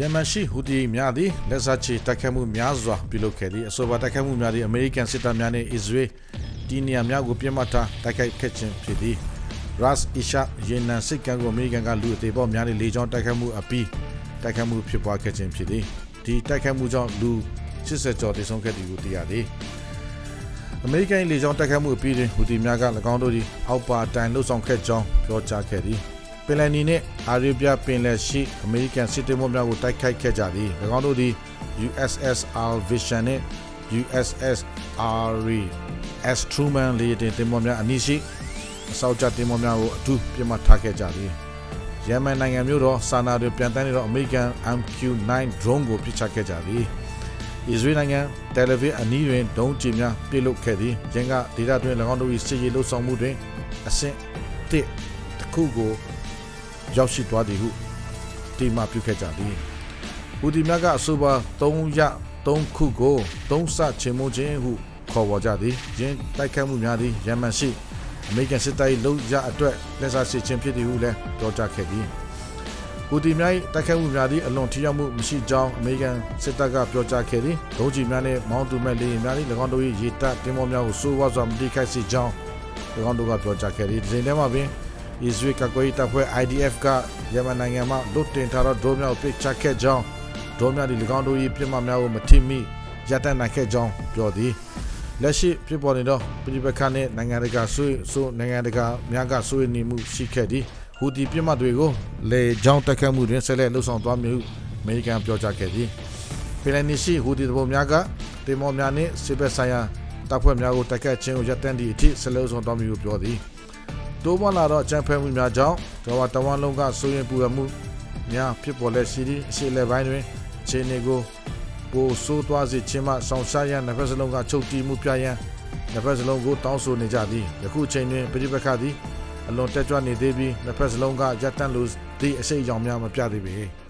ယမန်ရှိဟူဒီများသည်လက်စားချေတိုက်ခတ်မှုများစွာပြုလုပ်ခဲ့သည့်အဆိုပါတိုက်ခတ်မှုများသည်အမေရိကန်စစ်တပ်များနှင့်အစ္စရေးဒီနေရာများကိုပြစ်မှတ်ထားတိုက်ခိုက်ခဲ့ခြင်းဖြစ်သည် Ras Isha ရေနံစစ်ကမ်းကိုအမေရိကန်ကလူအသေးပေါ်များနှင့်လေကြောင်းတိုက်ခတ်မှုအပြီးတိုက်ခတ်မှုဖြစ်ပွားခဲ့ခြင်းဖြစ်သည်ဒီတိုက်ခတ်မှုကြောင့်လူ80ကျော်သေဆုံးခဲ့သည်ကိုသိရသည်အမေရိကန်လေကြောင်းတိုက်ခတ်မှုအပြီးတွင်ဟူဒီများက၎င်းတို့သည်အောက်ပါတိုင်လှုပ်ဆောင်ခဲ့ကြောင်းပြောကြားခဲ့သည် ပင်လယ်နီနှင့်အာရေဗျပင်လယ်ရှိအမေရိကန်စစ်သည်များကိုတိုက်ခိုက်ခဲ့ကြသည်၎င်းတို့သည် USS Alvision နှင့် USS Ari S Truman လေယာဉ်တင်သင်္ဘောများအနည်းရှိအစောက်ကြသင်္ဘောများကိုအထူးပြစ်မှတ်ထားခဲ့ကြသည်ယမန်နိုင်ငံမျိုးတော်ဆာနာတွင်ပြန်တန်းနေသောအမေရိကန် MQ-9 drone ကိုပစ်ချခဲ့ကြသည်အစ္စရေးနိုင်ငံတယ်လီဗီအနီးတွင်ဒုံးကျည်များပစ်လွတ်ခဲ့သည်။ရင်းကဒေသတွင်၎င်းတို့၏စစ်ရေးလှုပ်ဆောင်မှုတွင်အဆင့်တစ်တစ်ခုကို ရောက်ရှိသွားသည်ဟုတိမပြုခဲ့ကြသည်။ဦးဒီမြတ်ကအဆိုပါ3ရ3ခုကို3ဆချေမှုခြင်းဟုခေါ်ဝေါ်ကြသည်။ရင်းတိုက်ခတ်မှုများသည်ယမန်ရှိအမေရိကန်စစ်တပ်၏လုံရအတွက်လက်စားစစ်ချင်းဖြစ်သည်ဟုလည်းပြောကြားခဲ့သည်။ဟူတီများ၏တိုက်ခိုက်မှုများသည့်အလွန်ထိရောက်မှုမရှိကြောင်းအမေရိကန်စစ်တပ်ကပြောကြားခဲ့သည်ဒုံးကျည်များနှင့်မောင်းသူမဲ့လေယာဉ်များသည့်၎င်းတို့၏ရေတပ်တင်မောများကိုစိုးဝါးစွာမတိခိုက်စေကြောင်း၎င်းတို့ကပြောကြားခဲ့သည်ဒီချိန်တည်းမှာပင် အစ္စရေးကကွေးတပ်ဖွဲ့ IDF ကယမန်နိုင်ငံမှလွတ်တင်ထားသောဒုံးများကိုပစ်ချခဲ့ကြောင်းဒုံးများသည့်၎င်းတို့၏ပြစ်မှတ်များကိုမထိမိရပ်တန့်နိုင်ခဲ့ကြောင်းပြောသည်လက်ရှိဖြစ်ပေါ်နေသောပြည်ပခါနှင့်နိုင်ငံတကာဆွေးဆိုနိုင်ငံတကာများကဆွေးနွေးမှုရှိခဲ့သည်ဟူတီပြစ်မှတ်တွေကိုလေကြောင်းတိုက်ခတ်မှုတွင်ဆက်လက်လှုပ်ဆောင်သွားမည်ဟုအမေရိကန်ပြောကြားခဲ့သည်ပင်လယ်နီရှိဟူတီတဘုံများကတေမောများနှင့်စစ်ဘက်ဆိုင်ရာတပ်ဖွဲ့များကိုတိုက်ခတ်ခြင်းကိုရပ်တန့်သည့်အထိဆက်လက်လှုပ်ဆောင်သွားမည်ဟုပြောသည် တိုးပွားလာသောအကြမ်းဖက်မှုများကြောင့်ဒေါ်ဝါတဝန်လုံးကစိုးရင်ပူရမှုများဖြစ်ပေါ်လက်ရှိသည့်အရှိလက်ပိုင်းတွင်ခြေနေကိုပိုဆိုးသွားစေခြင်းမှဆောင်ရှားရန်နှစ်ဖက်စလုံးကချုပ်တီးမှုပြရန်နှစ်ဖက်စလုံးကိုတောင်းဆိုနေကြသည်ယခုချိန်တွင်ပြည်ပခါသည်အလွန်တက်ကြွနေသေးပြီးနှစ်ဖက်စလုံးကရပ်တန့်လို့ဒီအစိတ်အကြောင်းများမပြသေးပေ